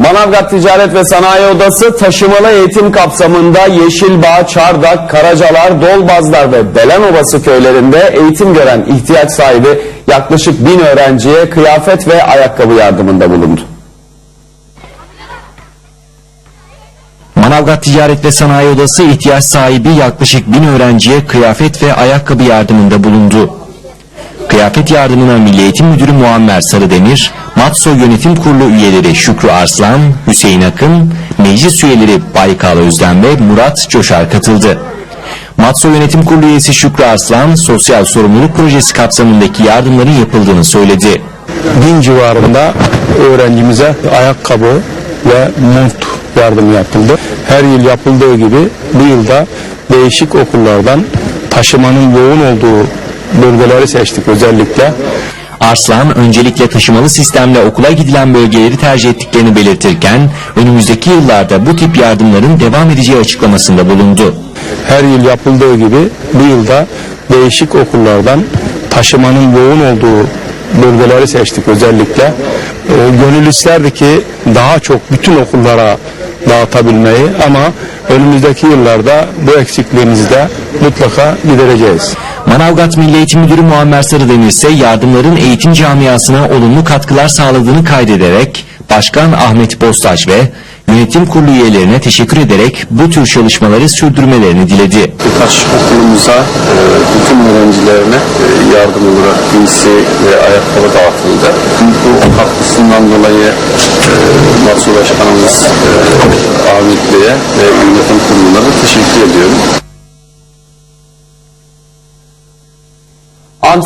Manavgat Ticaret ve Sanayi Odası taşımalı eğitim kapsamında Yeşilbağ, Çardak, Karacalar, Dolbazlar ve Belenobası köylerinde eğitim gören ihtiyaç sahibi yaklaşık bin öğrenciye kıyafet ve ayakkabı yardımında bulundu. Manavgat Ticaret ve Sanayi Odası ihtiyaç sahibi yaklaşık bin öğrenciye kıyafet ve ayakkabı yardımında bulundu. Kıyafet yardımına Milli Eğitim Müdürü Muammer Sarıdemir, Matso Yönetim Kurulu üyeleri Şükrü Arslan, Hüseyin Akın, meclis üyeleri Baykal Özden ve Murat Coşar katıldı. Matso Yönetim Kurulu üyesi Şükrü Arslan, sosyal sorumluluk projesi kapsamındaki yardımların yapıldığını söyledi. bin civarında öğrencimize ayakkabı ve mont yardımı yapıldı. Her yıl yapıldığı gibi bu yılda değişik okullardan taşımanın yoğun olduğu bölgeleri seçtik özellikle. Arslan öncelikle taşımalı sistemle okula gidilen bölgeleri tercih ettiklerini belirtirken önümüzdeki yıllarda bu tip yardımların devam edeceği açıklamasında bulundu. Her yıl yapıldığı gibi bu yılda değişik okullardan taşımanın yoğun olduğu bölgeleri seçtik özellikle. Ee, gönül isterdi ki daha çok bütün okullara dağıtabilmeyi ama önümüzdeki yıllarda bu eksikliğimizi de mutlaka gidereceğiz. Manavgat Milli Eğitim Müdürü Muammer Sarıdemir ise yardımların eğitim camiasına olumlu katkılar sağladığını kaydederek Başkan Ahmet Bostaç ve Yönetim Kurulu üyelerine teşekkür ederek bu tür çalışmaları sürdürmelerini diledi. Birkaç okulumuza e, bütün öğrencilerine e, yardım olarak giysi ve ayakkabı dağıtıldı. Bu katkısından dolayı e, Matsu Başkanımız Ahmet Bey'e ve yönetim kuruluna da teşekkür ediyorum. on